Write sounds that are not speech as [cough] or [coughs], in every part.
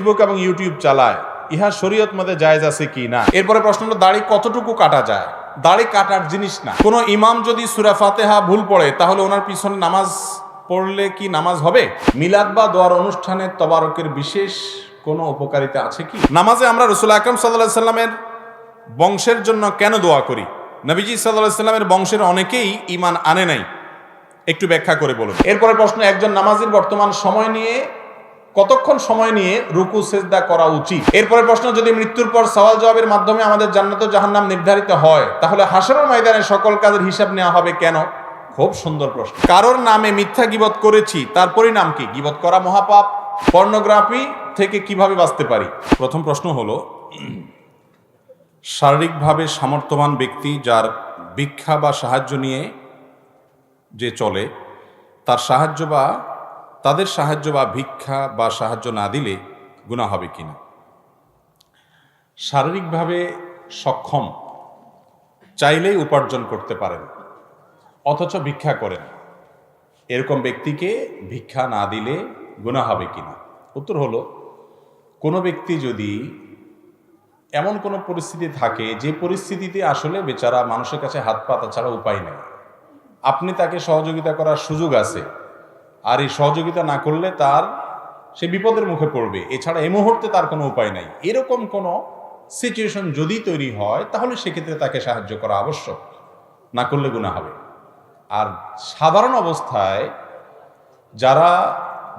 Facebook এবং YouTube চালায়। ইহা শরীয়ত মধ্যে জায়েজ আছে কি না? এরপরে প্রশ্ন হলো, দাড়ি কতটুকু কাটা যায়? দাড়ি কাটার জিনিস না। কোনো ইমাম যদি সুরা ফাতেহা ভুল পড়ে, তাহলে ওনার পিছনে নামাজ পড়লে কি নামাজ হবে? মিলাদ বা দোয়ার অনুষ্ঠানে তবারকের বিশেষ কোনো উপকারিতা আছে কি? নামাজে আমরা রসুল আকরম সাল্লাহ সাল্লামের বংশের জন্য কেন দোয়া করি? নবীজি সাল্লাহ সাল্লামের বংশের অনেকেই ইমান আনে নাই। একটু ব্যাখ্যা করে বলুন। এরপরে প্রশ্ন, একজন নামাজির বর্তমান সময় নিয়ে কতক্ষণ সময় নিয়ে রুকু, সেজদা করা উচিত? এরপরে প্রশ্ন, যদি মৃত্যুর পর সওয়াল জবাবের মাধ্যমে আমাদের জান্নাত জাহান্নাম নির্ধারিত হয়, তাহলে হাসরের ময়দানে সকল কাজের হিসাব নেওয়া হবে কেন? খুব সুন্দর প্রশ্ন। কারোর নামে মিথ্যা গিবত করেছি, তার পরিণাম কি? গিবত করা মহাপাপ। পর্নোগ্রাফি থেকে কীভাবে বাঁচতে পারি? প্রথম প্রশ্ন হলো, শারীরিকভাবে সামর্থ্যবান ব্যক্তি যার ভিক্ষা বা সাহায্য নিয়ে যে চলে, তার সাহায্য বা তাদের সাহায্য বা ভিক্ষা বা সাহায্য না দিলে গুণা হবে কিনা? শারীরিকভাবে সক্ষম, চাইলেই উপার্জন করতে পারেন, অথচ ভিক্ষা করেন। এরকম ব্যক্তিকে ভিক্ষা না দিলে গুণা হবে কিনা? উত্তর হলো, কোনো ব্যক্তি যদি এমন কোনো পরিস্থিতি থাকে যে পরিস্থিতিতে আসলে বেচারা মানুষের কাছে হাত পাতা ছাড়া উপায় নেই। আপনি তাকে সহযোগিতা করার সুযোগ আছে আর এই সহযোগিতা না করলে তার সে বিপদের মুখে পড়বে। এছাড়া এই মুহূর্তে তার কোনো উপায় নাই। এরকম কোনো সিচুয়েশন যদি তৈরি হয়, তাহলে সেক্ষেত্রে তাকে সাহায্য করা আবশ্যক। না করলে গুণা হবে। আর সাধারণ অবস্থায় যারা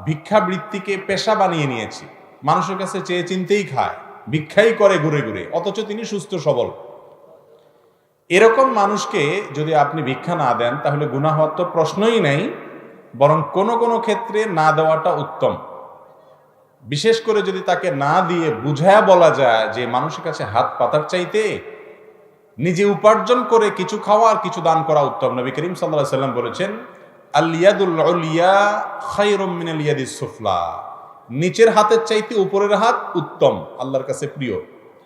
ভিক্ষাবৃত্তিকে পেশা বানিয়ে নিয়েছে, মানুষের কাছে চেয়ে চিনতেই খায়, ভিক্ষাই করে ঘুরে ঘুরে, অথচ তিনি সুস্থ, সবল। এরকম মানুষকে যদি আপনি ভিক্ষা না দেন, তাহলে গুণা হওয়ার তো প্রশ্নই নেই। বরং কোনো কোনো ক্ষেত্রে না দেওয়াটা উত্তম। বিশেষ করে যদি তাকে না দিয়ে বুঝায়া বলা যায় যে মানুষের কাছে হাত পাতার চাইতে নিজে উপার্জন করে কিছু খাওয়া আর কিছু দান করা উত্তম। নবী করিম সাল্লাহ সাল্লাম বলেছেন সুফলা। নিচের হাতের চাইতে উপরের হাত উত্তম, আল্লাহর কাছে প্রিয়।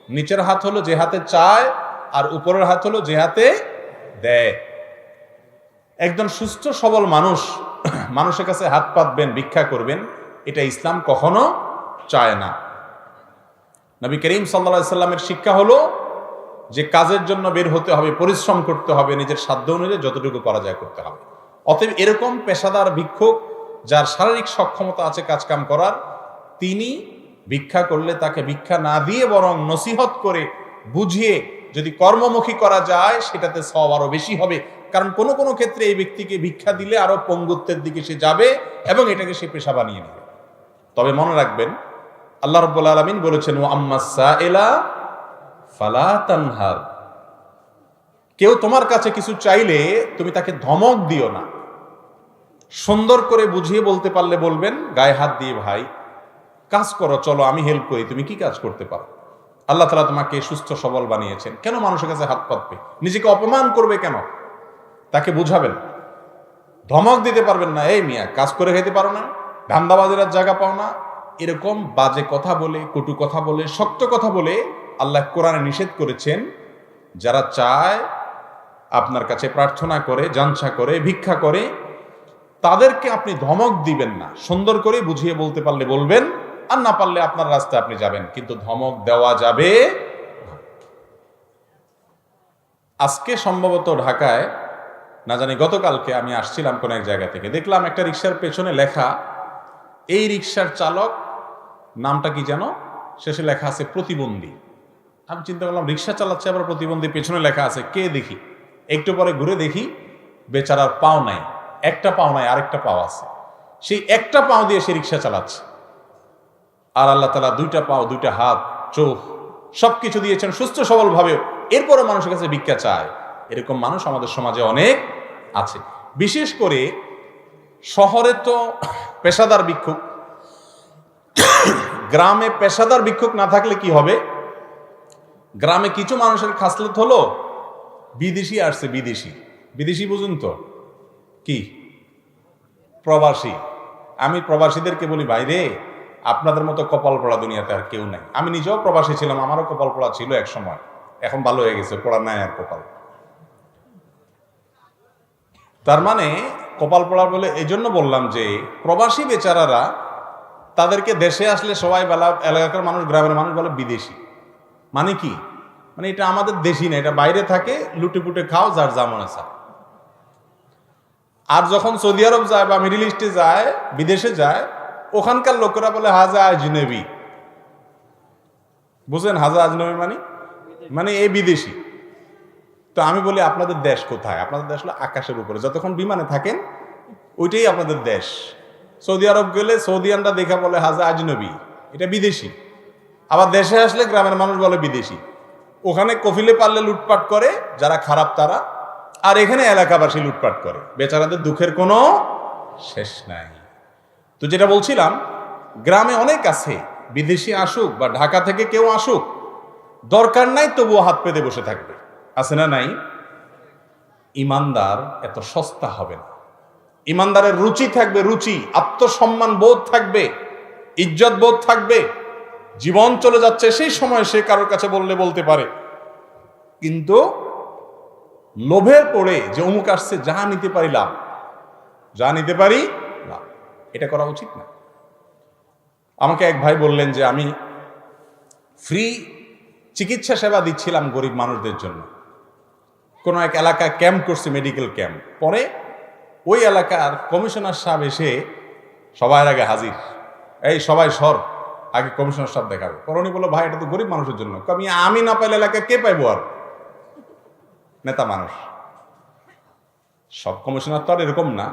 নিচের হাত হলো যে হাতে চায় আর উপরের হাত হলো যে হাতে দেয়। একজন সুস্থ সবল মানুষ [coughs] মানুষের কাছে হাত পাতবেন, ভিক্ষা করবেন, এটা ইসলাম কখনো চায় না। নবী করিম সাল্লা সাল্লামের শিক্ষা হলো যে কাজের জন্য বের হতে হবে, পরিশ্রম করতে হবে, নিজের সাধ্য অনুযায়ী যতটুকু করা যায় করতে হবে। অতএব এরকম পেশাদার ভিক্ষুক যার শারীরিক সক্ষমতা আছে কাজকাম করার, তিনি ভিক্ষা করলে তাকে ভিক্ষা না দিয়ে বরং নসিহত করে বুঝিয়ে যদি কর্মমুখী করা যায়, সেটাতে সব আরও বেশি হবে। কারণ কোনো কোনো ক্ষেত্রে এই ব্যক্তিকে ভিক্ষা দিলে আরও পঙ্গুত্বের দিকে সে যাবে এবং এটাকে সে পেশা বানিয়ে নেবে। তবে মনে রাখবেন, আল্লাহ রব্বুল আলমিন বলেছেন ও এলা ফালা তানহার। কেউ তোমার কাছে কিছু চাইলে তুমি তাকে ধমক দিও না। সুন্দর করে বুঝিয়ে বলতে পারলে বলবেন, গায়ে হাত দিয়ে ভাই, কাজ করো, চলো, আমি হেল্প করি, তুমি কি কাজ করতে পারো? আল্লাহ তালা তোমাকে সুস্থ সবল বানিয়েছেন। কেন মানুষের কাছে হাত পাতবে? নিজেকে অপমান করবে কেন? তাকে বুঝাবেন। ধমক দিতে পারবেন না, এই মিয়া, কাজ করে খেতে পারো না, ধান্দাবাজিরার জায়গা পাও না। এরকম বাজে কথা বলে, কটু কথা বলে, শক্ত কথা বলে আল্লাহ কোরআনে নিষেধ করেছেন, যারা চায় আপনার কাছে প্রার্থনা করে জানসা করে, ভিক্ষা করে, তাদেরকে আপনি ধমক দিবেন না। সুন্দর করে বুঝিয়ে বলতে পারলে বলবেন, আর না পারলে আপনার রাস্তায় আপনি যাবেন। কিন্তু ধমক দেওয়া যাবে আজকে সম্ভবত ঢাকায় না জানি গতকালকে আমি আসছিলাম কোন এক জায়গা থেকে। দেখলাম একটা রিক্সার পেছনে লেখা, এই রিক্সার চালক, নামটা কি যেন? শেষে লেখা আছে, প্রতিবন্ধী। আমি চিন্তা করলাম রিক্সা চালাচ্ছে আবার প্রতিবন্ধী? পেছনে লেখা আছে, কে দেখি? একটু পরে ঘুরে দেখি, বেচারার পাও নাই। একটা পাও নাই, আরেকটা পাও আছে। সেই একটা পাও দিয়ে সে রিক্সা চালাচ্ছে। আর আল্লাহ তালা দুইটা পাও, দুইটা হাত, চোখ, সবকিছু দিয়েছেন সুস্থ সবল ভাবেও এরপরও মানুষের কাছে ভিক্ষা চায়। এরকম মানুষ আমাদের সমাজে অনেক আছে। বিশেষ করে শহরে তো পেশাদার ভিক্ষুক। গ্রামে পেশাদার ভিক্ষুক না থাকলে কি হবে? গ্রামে কিছু মানুষের খাসলত হলো, বিদেশি আসছে, বিদেশি। বিদেশি বুঝুন তো। কি? প্রবাসী। আমি প্রবাসীদেরকে বলি বাইরে আপনাদের মতো কপাল পড়া দুনিয়াতে আর কেউ নাই। আমি নিজেও প্রবাসী ছিলাম, আমারও কপাল পড়া ছিল এক সময়। এখন ভালো হয়ে গেছে, পড়া নাই আর কপাল। তার মানে কপাল পড়া বলে এই জন্য বললাম যে প্রবাসী বেচারারা তাদেরকে দেশে আসলে সবাই বেলা এলাকার মানুষ, গ্রামের মানুষ বলে বিদেশি। মানে কি? মানে এটা আমাদের দেশি না, এটা বাইরে থাকে, লুটে পুটে খাও, যার যেমন আছে আর যখন সৌদি আরব যায় বা মিডিল ইস্টে যায়, বিদেশে যায়, ওখানকার লোকেরা বলে হাজা আজনবী। বুঝলেন হাজা আজনবী মানে? মানে এই বিদেশি। তো আমি বলি, আপনাদের দেশ কোথায়? আপনাদের দেশ হলো আকাশের উপরে। যতক্ষণ বিমানে থাকেন, ওইটাই আপনাদের দেশ। সৌদি আরব গেলে সৌদিয়ানরা দেখা বলে, হাজা আজনবী। এটা বিদেশি। আবার দেশে আসলে গ্রামের মানুষ বলে বিদেশি। ওখানে কফিলে পারলে লুটপাট করে, যারা খারাপ তারা। আর এখানে এলাকাবাসী লুটপাট করে। বেচারাদের দুঃখের কোনো শেষ নাই। তো যেটা বলছিলাম, গ্রামে অনেক আছে, বিদেশি আসুক বা ঢাকা থেকে কেউ আসুক, দরকার নাই তবুও হাত পেতে বসে থাকবে। আছে না নাই? ইমানদার এত সস্তা হবে না। ইমানদারের রুচি থাকবে, রুচি, আত্মসম্মান বোধ থাকবে, ইজ্জত বোধ থাকবে, জীবন চলে যাচ্ছে সেই সময় সে কারোর কাছে বললে বলতে পারে। কিন্তু লোভে পড়ে যে অমুক আসছে, যা নিতে পারি লাভ, যা নিতে পারি লাভ। এটা করা উচিত না। আমাকে এক ভাই বললেন যে, আমি ফ্রি চিকিৎসা সেবা দিচ্ছিলাম গরিব মানুষদের জন্য। কোনো এক এলাকা ক্যাম্প করছে মেডিকেল ক্যাম্প পরে ওই এলাকার কমিশনার সাহেব এসে সবার আগে হাজির। এই সবাই সর, আগে কমিশনার সাহেব দেখাবে। করণী বলল, ভাই, এটা তো গরিব মানুষের জন্য। আমি আমি না পাইলে এলাকায় কে পাইবো আর? নেতা মানুষ। সব কমিশনার তো আর এরকম না।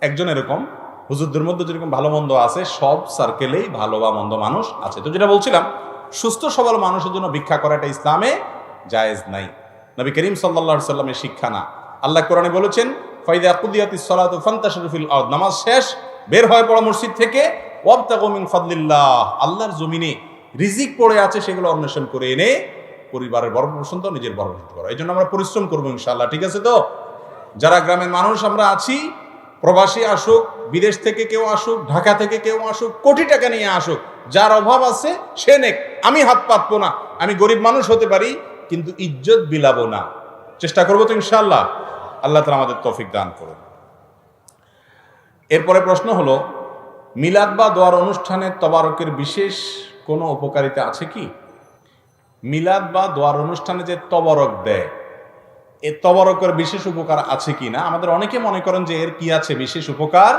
একজন এরকম। হুজুরদের মধ্যে যেরকম ভালো মন্দ আছে, সব সার্কেলেই ভালো বা মন্দ মানুষ আছে। তো যেটা বলছিলাম, সুস্থ সবল মানুষের জন্য ভিক্ষা করাটা ইসলামে জায়েজ নাই। নবী করিম সাল্লা সাল্লামের শিক্ষা না। আল্লাহ কোরআনে বলেছেন, ফাইদা কুদিয়াতি সলাত ফান্তাশরফিল আরদ। নামাজ শেষ, বের হয়ে পড়া মসজিদ থেকে, ওয়াবতাগু মিন ফাদলিল্লাহ। আল্লাহর জমিনে রিজিক পড়ে আছে, সেগুলো অন্বেষণ করে এনে পরিবারের পোষণ নিজের পোষণ করো। এই জন্য আমরা পরিশ্রম করব ইনশাল্লাহ ঠিক আছে তো? যারা গ্রামের মানুষ আমরা আছি, প্রবাসী আসুক, বিদেশ থেকে কেউ আসুক, ঢাকা থেকে কেউ আসুক, কোটি টাকা নিয়ে আসুক, যার অভাব আছে, সে নেক। আমি হাত পাতবো না। আমি গরিব মানুষ হতে পারি কিন্তু ইজ্জত বিলাবো না। চেষ্টা করব তো ইনশাল্লাহ আল্লাহ তালা আমাদের তৌফিক দান করুন। এরপরে প্রশ্ন হলো, মিলাদ বা দোয়ার অনুষ্ঠানে তবারকের বিশেষ কোনো উপকারিতা আছে কি? মিলাদ বা দোয়ার অনুষ্ঠানে যে তবরক দেয়, এ তবরকের বিশেষ উপকার আছে কি না? আমাদের অনেকে মনে করেন যে এর কি আছে? বিশেষ উপকার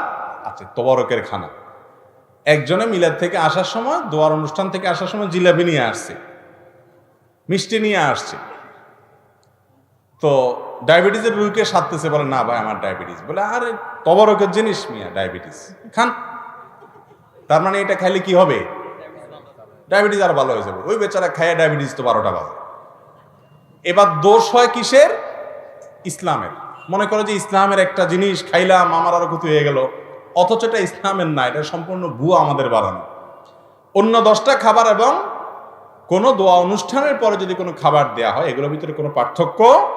আছে, তবরকের খানা। একজনে মিলাদ থেকে আসার সময়, দোয়ার অনুষ্ঠান থেকে আসার সময় জিলাপি নিয়ে আসছে। মিষ্টি নিয়ে আসছে। তো ডায়াবেটিসের রুগীকে সারতেছে বলে, না ভাই, আমার ডায়াবেটিস। বলে, আরে, তবরকের জিনিস মিয়া, ডায়াবেটিস। খান। তার মানে এটা খাইলে কি হবে? ডায়াবেটিস আর ভালো হয়ে যাবে। ওই বেচারা খায় ডায়াবেটিস তো বারোটা বাজে। এবার দোষ হয় কিসের? ইসলামের। মনে করো যে ইসলামের একটা জিনিস খাইলাম, আমার আরও ক্ষতি হয়ে গেল। অথচ এটা ইসলামের না, এটা সম্পূর্ণ ভুয়া আমাদের বাড়ানো। অন্য দশটা খাবার এবং কোনো দোয়া অনুষ্ঠানের পরে যদি কোনো খাবার দেয়া হয়, এগুলোর ভিতরে কোনো পার্থক্য?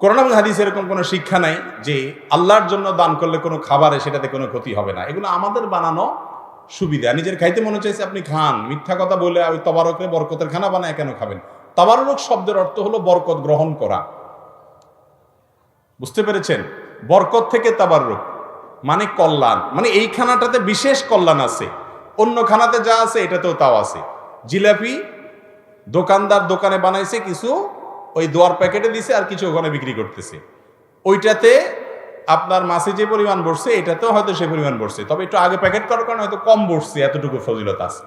করোনা হাদিস এরকম কোনো শিক্ষা নাই যে আল্লাহর জন্য দান করলে কোনো খাবারে সেটাতে কোনো ক্ষতি হবে না। এগুলো আমাদের বানানো সুবিধা। নিজের খাইতে মনে চাইছে, আপনি খান। মিথ্যা কথা বলে ওই তবারকে বরকতের খানা বানায় কেন খাবেন? তাবারক শব্দের অর্থ হলো বরকত গ্রহণ করা। বুঝতে পেরেছেন? বরকত থেকে তাবারুক মানে কল্যাণ। মানে এই খানাটাতে বিশেষ কল্যাণ আছে। অন্য খানাতে যা আছে, এটাতেও তাও আছে। জিলাপি দোকানদার দোকানে বানাইছে কিছু, ওই দোয়ার প্যাকেটে দিছে আর কিছু ওখানে বিক্রি করতেছে। ওইটাতে আপনার মাসে যে পরিমাণ বসছে, এটাতেও হয়তো সে পরিমাণ বসছে। তবে একটু আগে প্যাকেট করার কারণে হয়তো কম বসছে, এতটুকু ফজিলত আছে।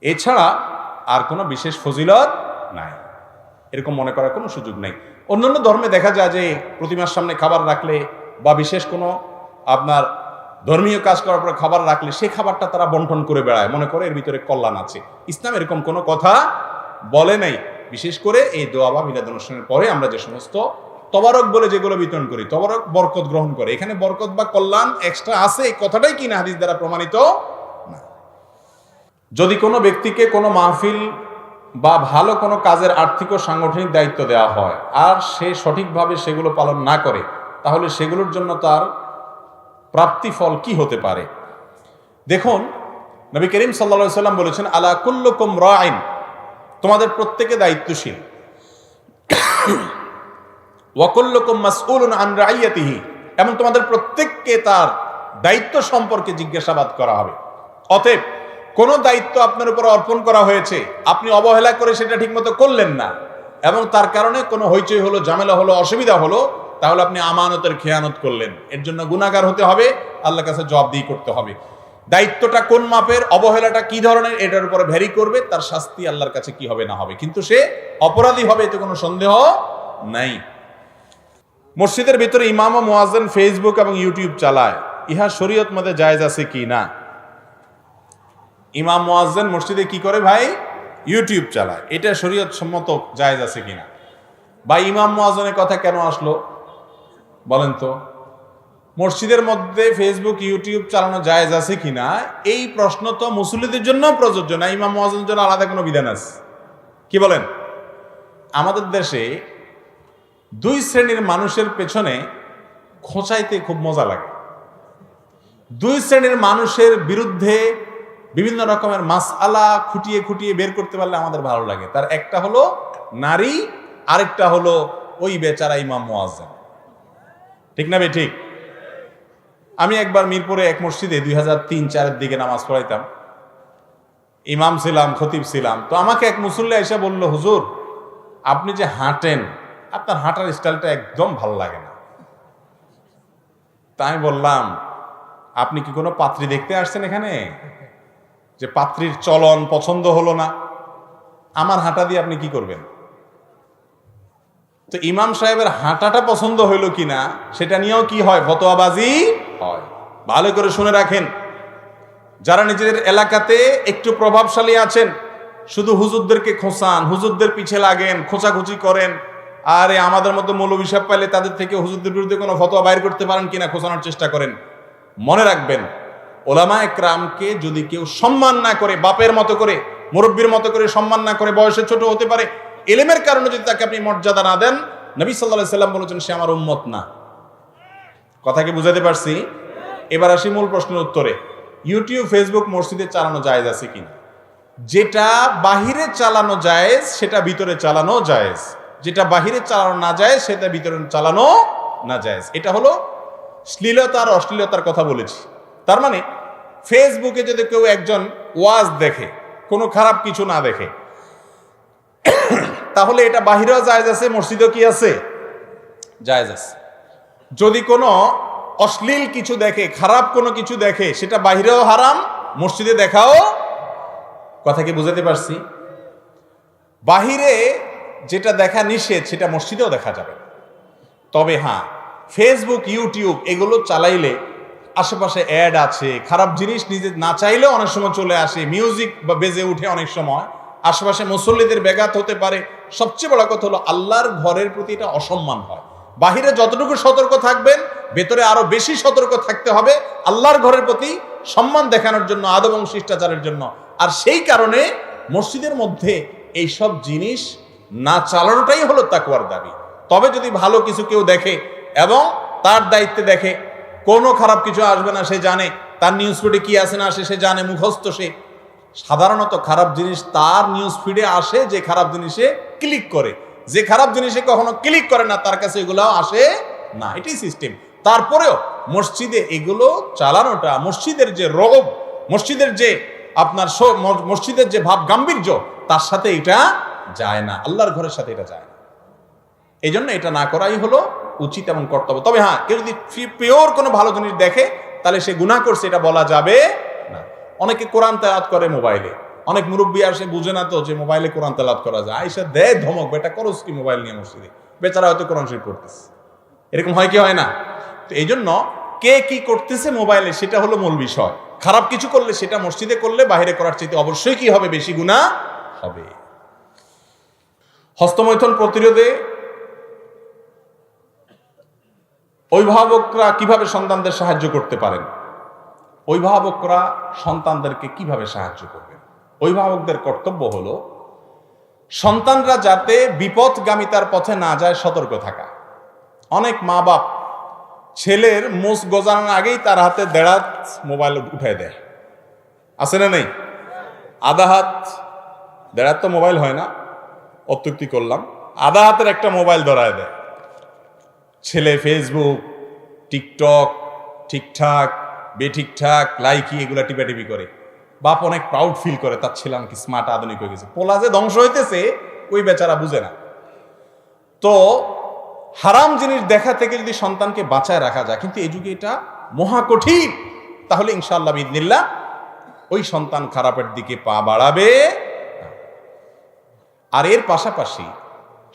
এছাড়া আর কোনো বিশেষ ফজিলত নাই। এরকম মনে করার কোনো সুযোগ নেই। অন্যান্য ধর্মে দেখা যায় যে প্রতিমার সামনে খাবার রাখলে বা বিশেষ কোনো আপনার ধর্মীয় কাজ করার পরে খাবার রাখলে সেই খাবারটা তারা বন্টন করে বেড়ায়। মনে করে এর ভিতরে কল্যাণ আছে। ইসলাম এরকম কোনো কথা বলে নাই। বিশেষ করে এই দোয়া বা মিলাদ অনুষ্ঠানের পরে আমরা যে সমস্ত তবারক বলে যেগুলো বিতরণ করি, তবারক বরকত গ্রহণ করে। এখানে বরকত বা কল্যাণ এক্সট্রা আছে এই কথাটাই কি না হাদিস দ্বারা প্রমাণিত? না। যদি কোনো ব্যক্তিকে কোনো মাহফিল বা ভালো কোনো কাজের আর্থিক ও সাংগঠনিক দায়িত্ব দেওয়া হয় আর সে সঠিকভাবে সেগুলো পালন না করে, তাহলে সেগুলোর জন্য তার প্রাপ্তি ফল কি হতে পারে? দেখুন, নবী করিম সাল্লা সাল্লাম বলেছেন, আলা কুল্লুকুম রাইন তোমাদের প্রত্যেকে দায়িত্বশীল। ওয়াকুল্লুকুম মাসউলুন আন রাইয়াতিহি, এবং তোমাদের প্রত্যেককে তার দায়িত্ব সম্পর্কে জিজ্ঞাসাবাদ করা হবে। অতএব, কোনো দায়িত্ব আপনার উপর অর্পণ করা হয়েছে, আপনি অবহেলা করে সেটা ঠিকমতো করলেন না, এবং তার কারণে কোনো হইচই হলো, ঝামেলা হলো, অসুবিধা হলো তাহলে আপনি আমানতের খেয়ানত করলেন। এর জন্য গুণাগার হতে হবে, আল্লাহর কাছে জবাবদিহি করতে হবে। দায়িত্বটা কোন মাপের, অবহেলাটা কি ধরনের, এটার উপরে ভ্যারি করবে, তার শাস্তি আল্লাহর কাছে কি হবে না হবে। কিন্তু সে অপরাধী হবে, এতে কোনো সন্দেহ নাই। মসজিদের ভিতরে ইমাম ও মোয়াজ্জেন ফেসবুক এবং ইউটিউব চালায়। ইহা শরীয়ত মধ্যে জায়েজ আছে কি না? ইমাম মোয়াজ্জেন মসজিদে কি করে ভাই? ইউটিউব চালায়। এটা শরীয়ত সম্মত জায়েজ আছে কিনা বা ইমাম মোয়াজ্জেনের কথা কেন আসলো? বলেন তো, মসজিদের মধ্যে ফেসবুক ইউটিউব চালানো জায়েজ আছে কিনা? এই প্রশ্ন তো মুসল্লিদের জন্য প্রযোজ্য না, ইমাম মোয়াজ্জেনের জন্য আলাদা কোনো বিধান আছে। কি বলেন? আমাদের দেশে দুই শ্রেণির মানুষের পেছনে খোঁচাইতে খুব মজা লাগে। দুই শ্রেণির মানুষের বিরুদ্ধে বিভিন্ন রকমের মাসআলা খুঁটিয়ে খুঁটিয়ে বের করতে পারলে আমাদের ভালো লাগে। তার একটা হলো নারী, আরেকটা হলো ওই বেচারা ইমাম মোয়াজ্জেম ঠিক না বে ঠিক। আমি একবার মিরপুরে এক মসজিদে দুই হাজার তিন চারের দিকে নামাজ পড়াইতাম। ইমাম ছিলাম, খতিব ছিলাম। তো আমাকে এক মুসল্লি এসে বলল, হুজুর, আপনি যে হাঁটেন, আপনার হাঁটার স্টাইলটা একদম ভালো লাগে না। তাই বললাম, আপনি কি কোনো পাত্রী দেখতে আসছেন এখানে? যে পাত্রীর চলন পছন্দ হলো না। আমার হাঁটা দিয়ে আপনি কি করবেন? তো ইমাম সাহেবের হাঁটাটা পছন্দ হইল কিনা, সেটা নিয়েও কি হয়? ফতোয়াবাজি হয়। ভালো করে শুনে রাখেন। যারা নিজেদের এলাকাতে একটু প্রভাবশালী আছেন, শুধু হুজুরদেরকে খোঁচান, হুজুরদের পিছে লাগেন, খোঁচাখুচি করেন, আরে আমাদের মতো মৌলবী সাহেব পাইলে তাদের থেকে হুজুরদের বিরুদ্ধে কোনো ফতোয়া বাইর করতে পারেন কিনা খোঁচানোর চেষ্টা করেন। মনে রাখবেন, ওলামা একরামকে যদি কেউ সম্মান না করে, বাপের মতো করে, মুরব্বীর মতো করে সম্মান না করে, বয়সে ছোট হতে পারে এলেমের কারণে যদি তাকে আপনি মর্যাদা না দেন, নবী সাল্লাহ সাল্লাম বলেছেন, সে আমার উম্মত না। কথা কি বুঝাতে পারছি? এবার আসি মূল প্রশ্নের উত্তরে। ইউটিউব ফেসবুক মসজিদে চালানো জায়েজ আছে কিনা? যেটা বাহিরে চালানো জায়েজ, সেটা ভিতরে চালানো জায়েজ। যেটা বাহিরে চালানো না যায় সেটা ভিতরে চালানো না জায়েজ। এটা হলো শ্লীলতা আর অশ্লীলতার কথা বলেছি। তার মানে ফেসবুকে যদি কেউ একজন ওয়াজ দেখে, কোনো খারাপ কিছু না দেখে তাহলে এটা বাহিরেও জায়েজ আছে, মসজিদও কি আছে? জায়েজ আছে। যদি কোনো অশ্লীল কিছু দেখে, খারাপ কোনো কিছু দেখে, সেটা বাহিরেও হারাম, মসজিদে দেখাও, কথা কি বুঝাতে পারছি? বাহিরে যেটা দেখা নিষেধ, সেটা মসজিদেও দেখা যাবে। তবে হ্যাঁ ফেসবুক ইউটিউব এগুলো চালাইলে আশেপাশে অ্যাড আছে, খারাপ জিনিস নিজে না চাইলেও অনেক সময় চলে আসে মিউজিক বা বেজে উঠে অনেক সময়। আশেপাশে মুসল্লিদের ব্যাঘাত হতে পারে। সবচেয়ে বড় কথা হলো আল্লাহর ঘরের প্রতি এটা অসম্মান হয়। বাহিরে যতটুকু সতর্ক থাকবেন, ভেতরে আরও বেশি সতর্ক থাকতে হবে আল্লাহর ঘরের প্রতি সম্মান দেখানোর জন্য, আদব এবং শিষ্টাচারের জন্য। আর সেই কারণে মসজিদের মধ্যে এই সব জিনিস না চালানোটাই হলো তাকুয়ার দাবি। তবে যদি ভালো কিছু কেউ দেখে এবং তার দায়িত্বে দেখে, কোনো খারাপ কিছু আসবে না, সে জানে। তার নিউজ ফিডে কি আসে না আসে সে জানে, মুখস্থ সে। সাধারণত খারাপ জিনিস তার নিউজ ফিডে আসে, যে খারাপ জিনিসে ক্লিক করে। যে খারাপ জিনিসে কখনো ক্লিক করে না, তার কাছে এগুলো আসে না। এটি সিস্টেম তারপরেও মসজিদে এগুলো চালানোটা, মসজিদের যে রোগ, মসজিদের যে আপনার মসজিদের যে ভাব গাম্ভীর্য, তার সাথে এটা যায় না। আল্লাহর ঘরের সাথে এটা যায় না। এই জন্য এটা না করাই হলো উচিত এবং কর্তব্য। তবে হ্যাঁ কেউ যদি পিওর কোনো ভালো জিনিস দেখে, তাহলে সে গুনাহ করছে, এটা বলা যাবে অনেকে কোরআন তেলাত করে মোবাইলে। অনেক মুরব্বী আসে, বুঝে না তো যে মোবাইলে কোরআন তেলাত করা যায়। আইসা দেয় ধমক, বেটা, করস কি মোবাইল নিয়ে মসজিদে? বেচারা হয়তো কোরআন শরীফ পড়তেছে। এরকম হয় কি, হয় না? তো এই জন্য কে কি করতেছে মোবাইলে সেটা হলো মূল বিষয়। খারাপ কিছু করলে সেটা মসজিদে করলে বাইরে করার চাইতে অবশ্যই কি হবে? বেশি গুণা হবে। হস্তমৈথন প্রতিরোধে অভিভাবকরা কীভাবে সন্তানদের সাহায্য করতে পারেন? অভিভাবকরা সন্তানদেরকে কীভাবে সাহায্য করবেন অভিভাবকদের কর্তব্য হলো, সন্তানরা যাতে বিপদগামিতার পথে না যায়, সতর্ক থাকা। অনেক মা বাপ ছেলের মুস গজানোর আগেই তার হাতে দেড়াত মোবাইল উঠাই দেয়। আছে না নেই? আধা হাত দেড়াত তো মোবাইল হয় না, অত্যুক্তি করলাম। আধা হাতের একটা মোবাইল ধরায় দেয়। ছেলে ফেসবুক টিকটক ঠিকঠাক বেঠিকঠাক, লাইকি, এগুলা টিপাটিপি করে। বাপ অনেক প্রাউড ফিল করে, তার ছিলাম কি স্মার্ট আধুনিক হয়ে গেছে। পোলা যে ধ্বংস হইতেছে, ওই বেচারা বুঝে না। তো হারাম জিনিস দেখা থেকে যদি সন্তানকে বাঁচায় রাখা যায়, কিন্তু এই যুগে এটা মহা কঠিন। তাহলে ইনশাআল্লাহ বিদিনিল্লাহ ওই সন্তান খারাপের দিকে পা বাড়াবে আর এর পাশাপাশি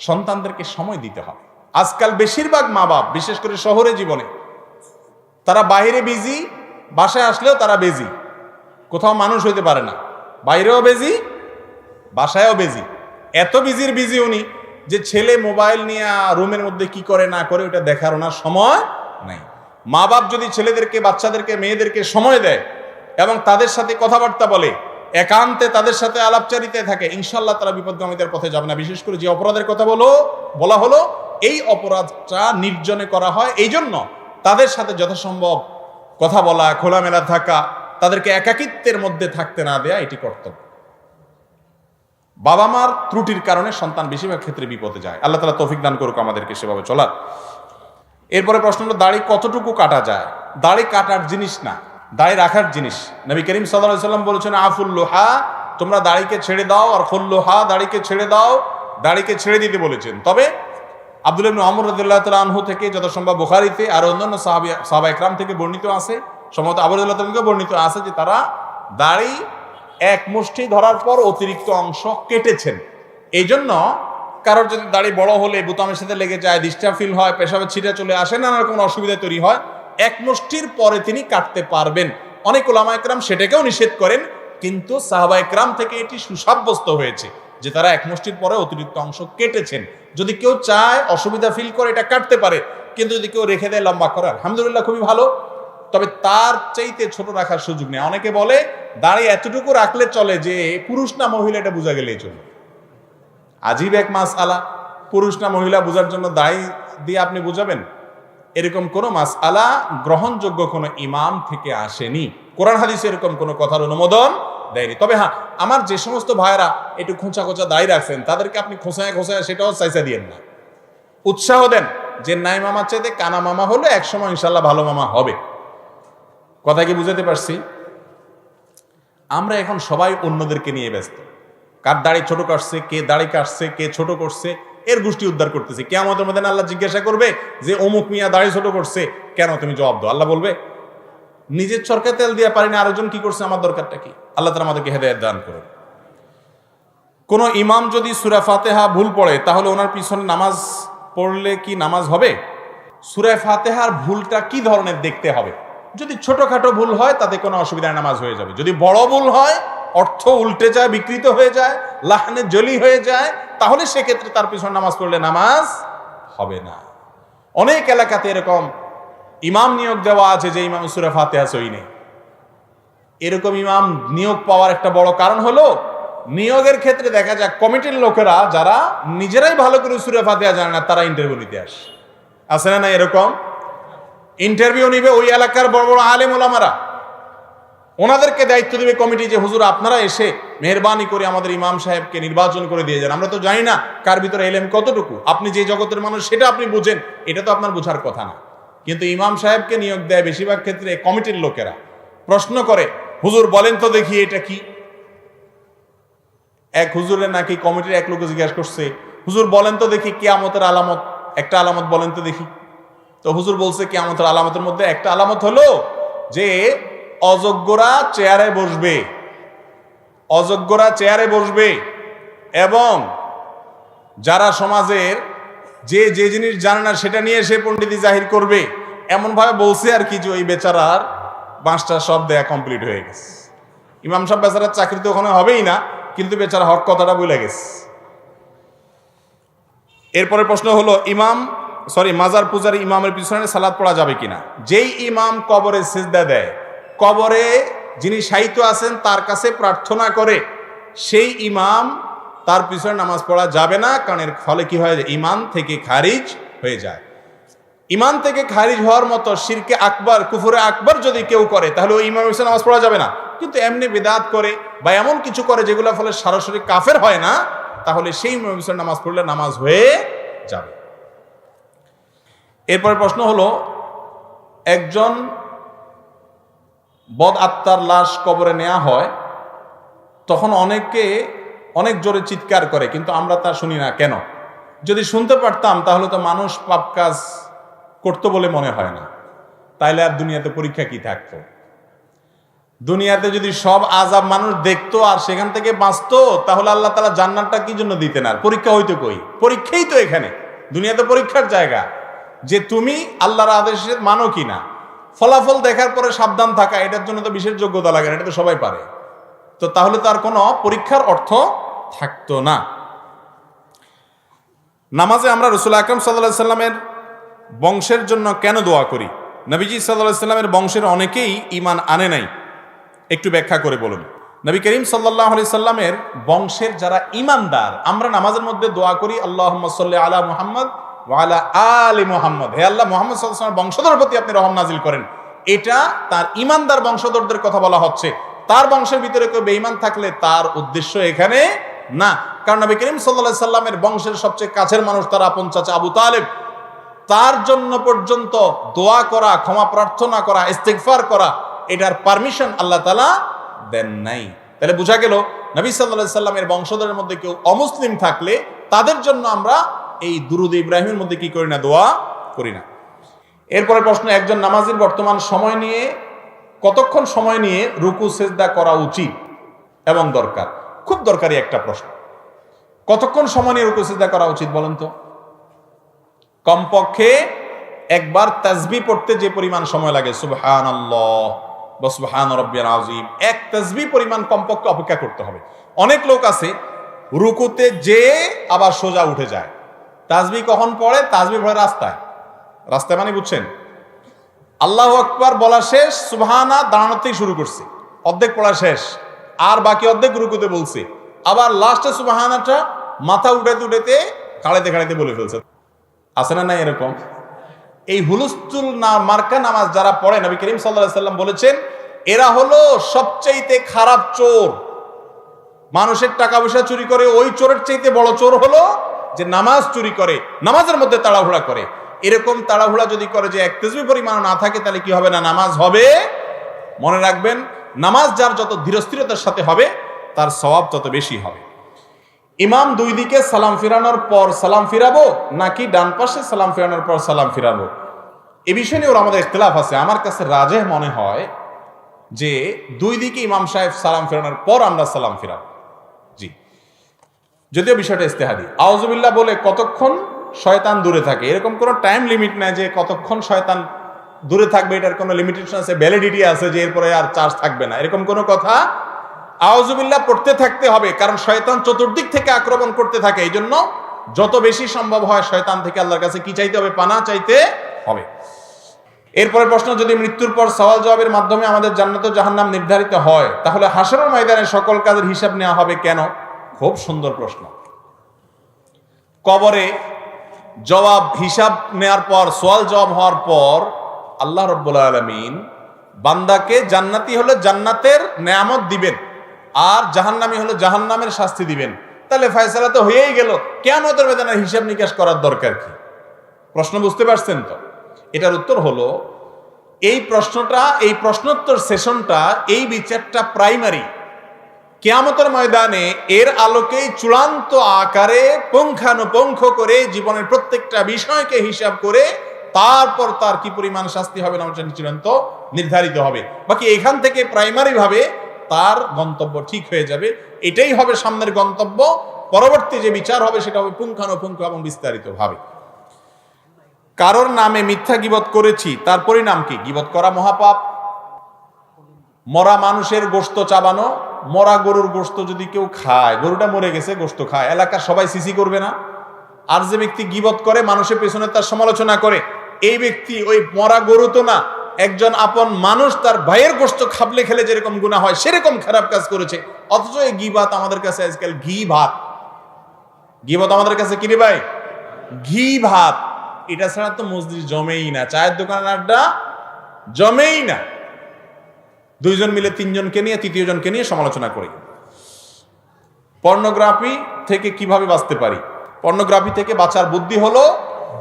সন্তানদেরকে সময় দিতে হবে। আজকাল বেশিরভাগ মা বাপ বিশেষ করে শহরে জীবনে, তারা বাইরে বিজি বাসায় আসলেও তারা বেজি কোথাও মানুষ হইতে পারে না। বাইরেও বেজি বাসায়ও বেজি এত বিজির বিজি উনি যে ছেলে মোবাইল নিয়ে রুমের মধ্যে কি করে না করে ওটা দেখার ওনার সময় নাই। মা বাপ যদি ছেলেদেরকে, বাচ্চাদেরকে, মেয়েদেরকে সময় দেয় এবং তাদের সাথে কথাবার্তা বলে, একান্তে তাদের সাথে আলাপচারিতে থাকে ইনশাল্লাহ তারা বিপদগামীদের পথে যাবে না। বিশেষ করে যে অপরাধের কথা বলো, বলা হলো, এই অপরাধটা নির্জনে করা হয়। এই জন্য তাদের সাথে যথাসম্ভব কথা বলা, খোলামেলা থাকা, তাদেরকে একাকিত্বের মধ্যে থাকতে না দেয়া, এটি কর্তব্য। বাবা মার ত্রুটির কারণে সন্তান বেশিরভাগ ক্ষেত্রে বিপদে যায়। আল্লাহ তালা তৌফিক দান করুক আমাদেরকে সেভাবে চলার। এরপরে প্রশ্ন হলো, দাড়ি কতটুকু কাটা যায়? দাড়ি কাটার জিনিস না, দাড়ি রাখার জিনিস। নবী করিম সাল্লাহ সাল্লাম বলেছেন আফুল্লোহা তোমরা দাড়িকে ছেড়ে দাও, আর ফুল্লোহা দাড়িকে ছেড়ে দাও, দাড়িকে ছেড়ে দিতে বলেছেন। তবে আব্দুল ইবনে আমর রাদিয়াল্লাহু তাআলা আনহু থেকে যথাসম্ভব বুখারীতে আর অন্যান্য সাহাবী সাহাবা ইকরাম থেকে বর্ণিত আছে। সম্ভবত আবু রাদিয়াল্লাহু তাআলা বর্ণিত আছে যে তারা দাড়ি এক মুষ্টি ধরার পর অতিরিক্ত অংশ কেটেছেন। এই জন্য কারোর যদি দাড়ি বড় হলে বুতামের সাথে লেগে যায় ডিস্টার্ব ফিল হয়, পেশাবে ছিটে চলে আসে, নানা রকম অসুবিধা তৈরি হয়, এক মুষ্টির পরে তিনি কাটতে পারবেন। অনেক ওলামা একরাম সেটাকেও নিষেধ করেন, কিন্তু সাহাবা একরাম থেকে এটি সুসাব্যস্ত হয়েছে। যে তারা এক মুষ্টির পরে অতিরিক্ত অংশ কেটেছেন। যদি কেউ চায়, অসুবিধা ফিল করে এটা কাটতে পারে, কিন্তু যদি কেউ রেখে দেয়, লম্বা করে, আলহামদুলিল্লাহ খুবই ভালো। তবে তার চাইতে ছোট রাখার সুযোগ নেই। অনেকে বলে, দাঁড়িয়ে এতটুকু রাখলে চলে যে পুরুষ না মহিলা এটা বোঝা গেলেই চলবে আজীব এক মাস আলা পুরুষ না মহিলা বোঝার জন্য দায়ী দিয়ে আপনি বুঝাবেন? এরকম কোনো মাস আলা গ্রহণযোগ্য কোনো ইমাম থেকে আসেনি। কোরআন হাদিসে এরকম কোনো কথার অনুমোদন দেয়নি। তবে হ্যাঁ আমার যে সমস্ত ভাইয়েরা একটু খোঁচা খোঁচা দায়ী রাখছেন, তাদেরকে আপনি খোঁচায় খোঁচায় সেটাও চাইসা দিয়েন না। উৎসাহ দেন যে নাই মামার চাইতে কানা মামা হলে একসময় ইনশাল্লাহ ভালো মামা হবে। কথা কি বুঝাতে পারছি? আমরা এখন সবাই অন্যদেরকে নিয়ে ব্যস্ত। কার দাড়ি ছোট কাটছে, কে দাড়ি কাটছে, কে ছোট করছে, এর গোষ্ঠী উদ্ধার করতেছে। কে আমাদের মধ্যে আল্লাহ জিজ্ঞাসা করবে যে, অমুক মিয়া দাড়ি ছোট করছে, কেন তুমি জবাব দাও? আল্লাহ বলবে নিজের চরকে তেল দিয়ে পারি না, আরেকজন কি করছে? আমার দরকারটা কি? আল্লাহ তালা আমাদেরকে হেদায়ত দান করুন কোন ইমাম যদি সুরা ফাতেহা ভুল পড়ে, তাহলে ওনার পিছনে নামাজ পড়লে কি নামাজ হবে? সুরা ফাতেহার ভুলটা কি ধরনের দেখতে হবে? যদি ছোটখাটো ভুল হয়, তাতে কোনো অসুবিধায় নামাজ হয়ে যাবে। যদি বড় ভুল হয়, অর্থ উল্টে যায়, বিকৃত হয়ে যায়, লাহানে জলি হয়ে যায়, তাহলে সেক্ষেত্রে তার পিছনে নামাজ পড়লে নামাজ হবে না। অনেক এলাকাতে এরকম ইমাম নিয়োগ দেওয়া আছে যে ইমাম সুরা ফাতেহা সই নেই। এরকম ইমাম নিয়োগ পাওয়ার একটা বড় কারণ হলো, নিয়োগের ক্ষেত্রে দেখা যায় কমিটির লোকেরা যারা নিজেরাই ভালো করে সুরে ফাতেহা জানে না, তারা ইন্টারভিউ নিতে আসে। না না এরকম? ইন্টারভিউ নিবে ওই এলাকার বড় বড় আলেম ওলামারা। ওনাদেরকে দায়িত্ব দিবে কমিটি যে, হুজুর, আপনারা এসে মেহরবানি করে আমাদের ইমাম সাহেবকে নির্বাচন করে দিয়ে যান। আমরা তো জানি না কার ভিতরে এলেম কতটুকু। আপনি যে জগতের মানুষ, সেটা আপনি বুঝেন। এটা তো আপনার বোঝার কথা না। কিন্তু ইমাম সাহেবকে নিয়োগ দেয় বেশিরভাগ ক্ষেত্রে কমিটির লোকেরা। প্রশ্ন করে, হুজুর বলেন তো দেখি এটা কি? এক হুজুরের নাকি কমিটির এক লোকে জিজ্ঞাসা করছে, হুজুর বলেন তো দেখি কেয়ামতের আলামত, একটা আলামত বলেন তো দেখি। তো হুজুর বলছে, কেয়ামতের আলামতের মধ্যে একটা আলামত হলো যে অযোগ্যরা চেয়ারে বসবে। অযোগ্যরা চেয়ারে বসবে এবং যারা সমাজের যে যে জিনিস জানে না, সেটা নিয়ে সে পণ্ডিতি জাহির করবে। এমনভাবে বলছে আর কি যে, ওই বেচারার বাঁশটা সব দেয়া কমপ্লিট হয়ে গেছে। ইমাম সাহেব বেচারার চাকরি তো ওখানে হবেই না, কিন্তু বেচারা হক কথাটা বলে গেছে। এরপরে প্রশ্ন হলো, ইমাম সরি মাজার পূজার ইমামের পিছনে সালাদ পড়া যাবে কিনা? যেই ইমাম কবরে সেজদা দেয়, কবরে যিনি সাহিত্য আছেন, তার কাছে প্রার্থনা করে, সেই ইমাম তার পিছনে নামাজ পড়া যাবে না, কারণ এর ফলে কি হয় ইমান থেকে খারিজ হয়ে যায়। ইমান থেকে খারিজ হওয়ার মতো শিরকে আকবর, কুফুরে আকবর যদি কেউ করে, তাহলে ওই ইমাম পিছনে নামাজ পড়া যাবে না। কিন্তু এমনি বেদাত করে বা এমন কিছু করে যেগুলো ফলে সরাসরি কাফের হয় না, তাহলে সেই ইমাম পিছনে নামাজ পড়লে নামাজ হয়ে যাবে। এরপরে প্রশ্ন হলো, একজন বদ আত্মার লাশ কবরে নেওয়া হয়, তখন অনেকে অনেক জোরে চিৎকার করে, কিন্তু আমরা তা শুনি না। কেন? যদি শুনতে পারতাম, তাহলে তো মানুষ পাপ কাজ করতো বলে মনে হয় না। তাইলে আর দুনিয়াতে পরীক্ষা কি থাকতো? দুনিয়াতে যদি সব আজাব মানুষ দেখতো আর সেখান থেকে বাঁচতো, তাহলে আল্লাহ তালা জান্নাতটা কি জন্য দিতেন আর? পরীক্ষা হইতো কই? পরীক্ষাই তো এখানে। দুনিয়াতে পরীক্ষার জায়গা। যে তুমি আল্লাহর আদেশে মানো কিনা। ফলাফল দেখার পরে সাবধান থাকা, এটার জন্য তো বিশেষ যোগ্যতা লাগে না, এটা তো সবাই পারে। তো তাহলে তার কোনো পরীক্ষার অর্থ থাকতো না। নামাজে আমরা রসুল আকরম সাল্লাহ সাল্লামের বংশের জন্য কেন দোয়া করি? নবীজি সাল্লাহ সাল্লামের বংশের অনেকেই ইমান আনে নাই। একটু ব্যাখ্যা করে বলুন। নবী করিম সাল্লাহ আলি সাল্লামের বংশের যারা ইমানদার আমরা নামাজের মধ্যে দোয়া করি আল্লাহ সাল্লি আলা মুহাম্মদ ওয়ালা আলী মুহাম্মদ। হে আল্লাহ, মোহাম্মদ সাল্লামের বংশধর প্রতি আপনি রহম নাজিল করেন। এটা তার ইমানদার বংশধরদের কথা বলা হচ্ছে। তার বংশের ভিতরে কেউ বেঈমান থাকলে তার উদ্দেশ্য এখানে না। কারণ নবী করিম সাল্লাহ সাল্লামের বংশের সবচেয়ে কাছের মানুষ তার আপন চাচা আবু তালেব। তার জন্য পর্যন্ত দোয়া করা, ক্ষমা প্রার্থনা করা, ইস্তেগফার করা, এটার পারমিশন আল্লাহ তালা দেন নাই। তাহলে বোঝা গেল, নবী সাল্লাহ সাল্লামের বংশধরের মধ্যে কেউ অমুসলিম থাকলে তাদের জন্য আমরা এই দুরুদ ইব্রাহিমের মধ্যে কি করি না, দোয়া করি না। এরপরে প্রশ্ন, একজন নামাজির বর্তমান সময় নিয়ে কতক্ষণ সময় নিয়ে রুকু, সেজদা করা উচিত এবং দরকার? খুব দরকারি একটা প্রশ্ন। কতক্ষণ সময় নিয়ে রুকু, সেজদা করা উচিত বলেন তো? কমপক্ষে একবার তাজবি পড়তে যে পরিমাণ সময় লাগে সুবহান আল্লাহ বা সুবহান আজিম এক তাজবি পরিমাণ কমপক্ষে অপেক্ষা করতে হবে। অনেক লোক আছে, রুকুতে যে আবার সোজা উঠে যায়। তাজবি কখন পড়ে? তাজবি পড়ে রাস্তায়। রাস্তায় মানে বুঝছেন? আল্লাহ আকবার বলা শেষ সুবহানা দাঁড়ানোতেই শুরু করছে। অর্ধেক পড়া শেষ। আর বাকি অর্ধেক রুকুতে বলছে। আবার লাস্টে সুবাহানাটা মাথা উঠাতে উঠাতে খাড়াইতে খাড়াইতে বলে ফেলছে। আছে না নাই এরকম? এই হুলুস্তুল না মার্কা নামাজ যারা পড়ে, নবী করিম সাল্লাহ সাল্লাম বলেছেন, এরা হলো সবচাইতে খারাপ চোর। মানুষের টাকা পয়সা চুরি করে, ওই চোরের চাইতে বড় চোর হলো যে নামাজ চুরি করে, নামাজের মধ্যে তাড়াহুড়া করে। এরকম তাড়াহুড়া যদি করে যে এক তেজবি পরিমাণ না থাকে, তাহলে কি হবে না? নামাজ হবে। মনে রাখবেন, নামাজ যার যত ধীরস্থিরতার সাথে হবে, তার স্বভাব তত বেশি হবে। ইমাম দুই দিকে সালাম ফিরানোর পর সালাম ফিরাবো, নাকি ডান পাশে সালাম ফিরানোর পর সালাম ফিরাবো? এ বিষয় নিয়ে ওর আমাদের ইখতলাফ আছে। আমার কাছে রাজে মনে হয় যে, দুই দিকে ইমাম সাহেব সালাম ফেরানোর পর আমরা সালাম ফিরাবো। জি। যদিও বিষয়টা ইস্তেহাদি আউজুবিল্লাহ বলে, কতক্ষণ শয়তান দূরে থাকে। এরকম কোনো টাইম লিমিট নাই যে কতক্ষণ শয়তান দূরে থাকবে, এটার কোনো লিমিটেশন আছে ভ্যালিডিটি আছে যে এরপরে আর চার্জ থাকবে না। এরকম কোনো কথা আউজুবিল্লাহ পড়তে থাকতে হবে, কারণ শয়তান চতুর্দিক থেকে আক্রমণ করতে থাকে। এই জন্য যত বেশি সম্ভব হয় শয়তান থেকে আল্লাহর কাছে কি চাইতে হবে? পানা চাইতে হবে। এরপরে প্রশ্ন, যদি মৃত্যুর পর সওয়াল জবাবের মাধ্যমে আমাদের জান্নাত জাহান্নাম নির্ধারিত হয়, তাহলে হাসরের ময়দানে সকল কাজের হিসাব নেওয়া হবে কেন? খুব সুন্দর প্রশ্ন। কবরে জবাব, হিসাব নেওয়ার পর সোয়াল জবাব হওয়ার পর আল্লাহ রব্বুল আলমিন বান্দাকে জান্নাতি হলে জান্নাতের নেয়ামত দিবেন আর জাহান্নামি হলে জাহান্নামের শাস্তি দিবেন। তাহলে ফয়সালা তো হয়েই গেল। কেমতের বেদনার হিসাব নিকাশ করার দরকার কি? প্রশ্ন বুঝতে পারছেন তো? এটার উত্তর হলো, এই প্রশ্নটা, এই প্রশ্নোত্তর সেশনটা, এই বিচারটা প্রাইমারি কেয়ামতের ময়দানে এর আলোকেই চূড়ান্ত আকারে পুঙ্খানুপুঙ্খ করে জীবনের প্রত্যেকটা বিষয়কে হিসাব করে তারপর তার কি পরিমাণ শাস্তি হবে না ওটা চূড়ান্ত নির্ধারিত হবে। বাকি এখান থেকে প্রাইমারি ভাবে তার গন্তব্য ঠিক হয়ে যাবে। এটাই হবে সামনের গন্তব্য। পরবর্তী যে বিচার হবে সেটা হবে পুঙ্খানুপুঙ্খ এবং বিস্তারিত ভাবে কারোর নামে মিথ্যা গিবত করেছি, তার পরিণাম কি? গিবত করা মহাপাপ। মরা মানুষের গোস্ত চাবানো মরা গরুর গোস্ত যদি কেউ খায়, গরুটা মরে গেছে গোস্ত খায়, এলাকার সবাই সিসি করবে না? আর যে ব্যক্তি গিবত করে, মানুষের পেছনে তার সমালোচনা করে, এই ব্যক্তি ওই মরা গরু তো না, একজন আপন মানুষ তার ভাইয়ের গোস্ত খাবলে খেলে যেরকম গুণা হয়, সেরকম খারাপ কাজ করেছে। অথচ এই গিবাত আমাদের কাছে আজকাল ঘি ভাত। ঘি গিবত আমাদের কাছে কিনে ভাই? ঘি ভাত। এটা ছাড়া তো মসজিদ জমেই না, চায়ের দোকানের আড্ডা জমেই না। দুইজন মিলে তিনজনকে নিয়ে তৃতীয় জনকে নিয়ে সমালোচনা করি। পর্নোগ্রাফি থেকে কীভাবে বাঁচতে পারি? পর্নোগ্রাফি থেকে বাঁচার বুদ্ধি হলো,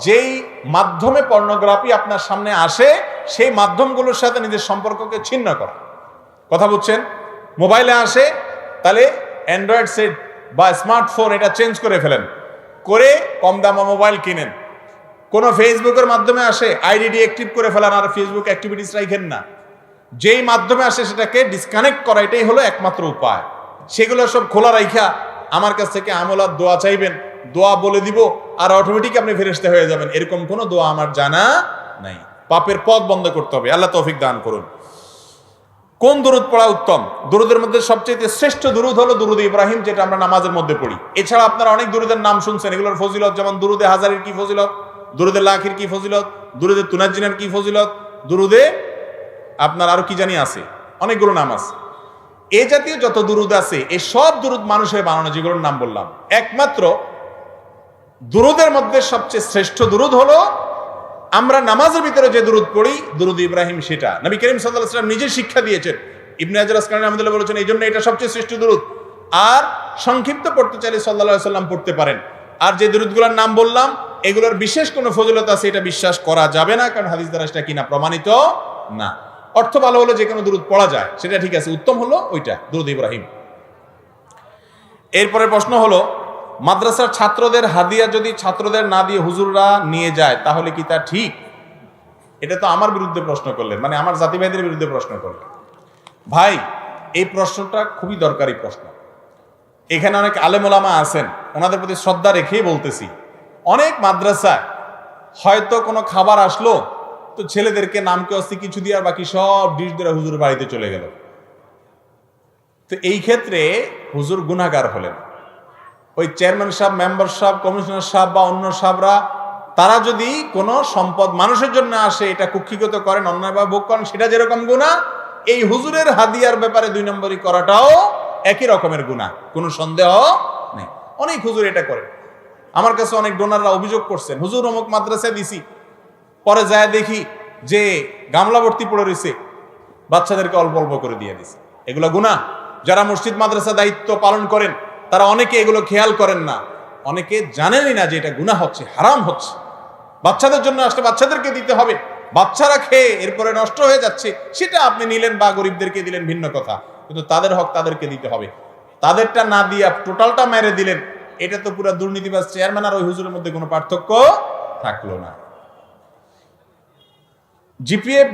যেই মাধ্যমে পর্নোগ্রাফি আপনার সামনে আসে, সেই মাধ্যমগুলোর সাথে নিজের সম্পর্ককে ছিন্ন করা। কথা বুঝছেন? মোবাইলে আসে, তাহলে অ্যান্ড্রয়েড সেট বা স্মার্টফোন এটা চেঞ্জ করে ফেলেন। করে কম দামা মোবাইল কিনেন। কোনো ফেসবুকের মাধ্যমে আসে আইডি অ্যাক্টিভ করে ফেলান, আর ফেসবুক অ্যাক্টিভিটিস রাখেন না। যেই মাধ্যমে আসে সেটাকে ডিসকানেক্ট করা, এটাই হলো একমাত্র উপায়। সেগুলো সব খোলা রাইখা আমার কাছ থেকে আমলার দোয়া চাইবেন, দোয়া বলে দিব আর অটোমেটিক আপনি ফেরেস্তে হয়ে যাবেন। এরকম কোনো দোয়া আমার জানা নাই। পাপের পথ বন্ধ করতে হবে, আল্লাহ তৌফিক দান করুন। কোন দুরুদ পড়া উত্তম? দুরুদের মধ্যে সবচেয়ে শ্রেষ্ঠ দুরুদ হলো দুরুদ ইব্রাহিম, যেটা আমরা নামাজের মধ্যে পড়ি। এছাড়া আপনারা অনেক দুরুদের নাম শুনছেন, এগুলোর ফজিলত যেমন দুরুদে হাজারের কি ফজিলত, দুরুদে লাখির কি ফজিলত, দুরুদে তুনাজিনের কি ফজিলত, দুরুদে আপনার আরও কি জানি আছে? অনেকগুলো নাম আছে। এ জাতীয় যত দুরুদ আছে এই সব দুরুদ মানুষের বানানো যেগুলোর নাম বললাম। একমাত্র দুরুদের মধ্যে সবচেয়ে শ্রেষ্ঠ দুরুদ হলো, আমরা নামাজের ভিতরে যে দুরুদ পড়ি, দুরুদ ইব্রাহিম সেটা। নবী করিম সাল্লাহ সাল্লাম নিজে শিক্ষা দিয়েছেন। ইবনে আজর বলেছেন, এই জন্য এটা সবচেয়ে শ্রেষ্ঠ দুরুদ। আর সংক্ষিপ্ত পড়তে চাইলে সাল্লাহ সাল্লাম পড়তে পারেন। আর যে দুরুদগুলোর নাম বললাম, এগুলোর বিশেষ কোনো ফজিলত আছে, এটা বিশ্বাস করা যাবে না, কারণ হাদিস দ্বারা সেটা কিনা প্রমাণিত না। অর্থ ভালো হলো যে কোনো দুরুদ পড়া যায়, সেটা ঠিক আছে। উত্তম হলো ওইটা, দুরুদ ইব্রাহিম। এরপরে প্রশ্ন হলো, মাদ্রাসার ছাত্রদের হাদিয়া যদি ছাত্রদের না দিয়ে হুজুররা নিয়ে যায়, তাহলে কি তা ঠিক? এটা তো আমার বিরুদ্ধে প্রশ্ন করলেন মানে আমার জাতি ভাইদের বিরুদ্ধে প্রশ্ন করলেন। ভাই, এই প্রশ্নটা খুবই দরকারি প্রশ্ন। এখানে অনেক আলেমোলামা আছেন, ওনাদের প্রতি শ্রদ্ধা রেখেই বলতেছি, অনেক মাদ্রাসায় হয়তো কোনো খাবার আসলো তো ছেলেদেরকে নামকে অস্তি কিছু দিয়ে আর বাকি সব ডিশ দিয়ে হুজুর বাড়িতে চলে গেল? তো এই ক্ষেত্রে হুজুর গুনাগার হলেন। ওই চেয়ারম্যান সাহেব, মেম্বার সাহেব, কমিশনার সাহেব বা অন্য সাহেবরা, তারা যদি কোনো সম্পদ মানুষের জন্য আসে, এটা কুক্ষিগত করেন, অন্যায় বা ভোগ করেন, সেটা যেরকম গুণা এই হুজুরের হাদিয়ার ব্যাপারে দুই নম্বরই করাটাও একই রকমের গুণা কোনো সন্দেহ নেই। অনেক হুজুর এটা করে আমার কাছে অনেক ডোনাররা অভিযোগ করছেন, হুজুর, অমুক মাদ্রাসায় দিছি। পরে যায় দেখি যে গামলা ভর্তি পড়ে রয়েছে, বাচ্চাদেরকে অল্প অল্প করে দিয়ে দিছে। এগুলো গুণা যারা মসজিদ, মাদ্রাসা দায়িত্ব পালন করেন, তারা অনেকে এগুলো খেয়াল করেন না। অনেকে জানেনই না যে এটা গুণা হচ্ছে, হারাম হচ্ছে। বাচ্চাদের জন্য আসলে বাচ্চাদেরকে দিতে হবে। বাচ্চারা খেয়ে এরপরে নষ্ট হয়ে যাচ্ছে, সেটা আপনি নিলেন বা গরিবদেরকে দিলেন ভিন্ন কথা। কিন্তু তাদের হক তাদেরকে দিতে হবে। তাদেরটা না দিয়ে টোটালটা মেরে দিলেন, এটা তো পুরো দুর্নীতিবাজ চেয়ারম্যান আর ওই হুজুরের মধ্যে কোনো পার্থক্য থাকল না। জিপিএফ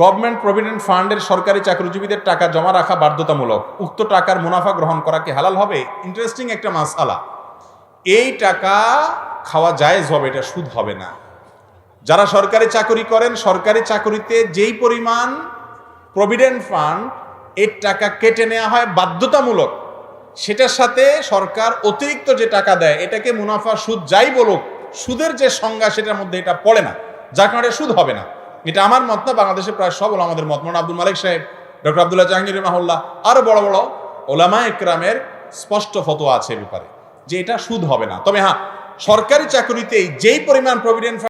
গভর্নমেন্ট প্রভিডেন্ট ফান্ডের সরকারি চাকরিজীবীদের টাকা জমা রাখা বাধ্যতামূলক। উক্ত টাকার মুনাফা গ্রহণ করা কি হালাল হবে? ইন্টারেস্টিং একটা মাসালা এই টাকা খাওয়া জায়েজ হবে, এটা সুদ হবে না। যারা সরকারি চাকরি করেন, সরকারি চাকরিতে যেই পরিমাণ প্রভিডেন্ট ফান্ড, এর টাকা কেটে নেওয়া হয় বাধ্যতামূলক। সেটার সাথে সরকার অতিরিক্ত যে টাকা দেয়, এটাকে মুনাফা সুদ যাই বলুক, সুদের যে সংজ্ঞা, সেটার মধ্যে এটা পড়ে না। যার কারণে সুদ হবে না। এটা আমার মত না, বাংলাদেশে প্রায় সব আমাদের মত। মনে আব্দুল মালিক সাহেব, ডক্টর আবদুল্লাহ জাহাঙ্গীর মাহুল্লাহ আরও বড় বড় ওলামা একরামের স্পষ্ট ফতো আছে ব্যাপারে, যে এটা সুদ হবে না। তবে হ্যাঁ সরকারি চাকরিতেই যেই পরিমাণ প্রভিডেন্ট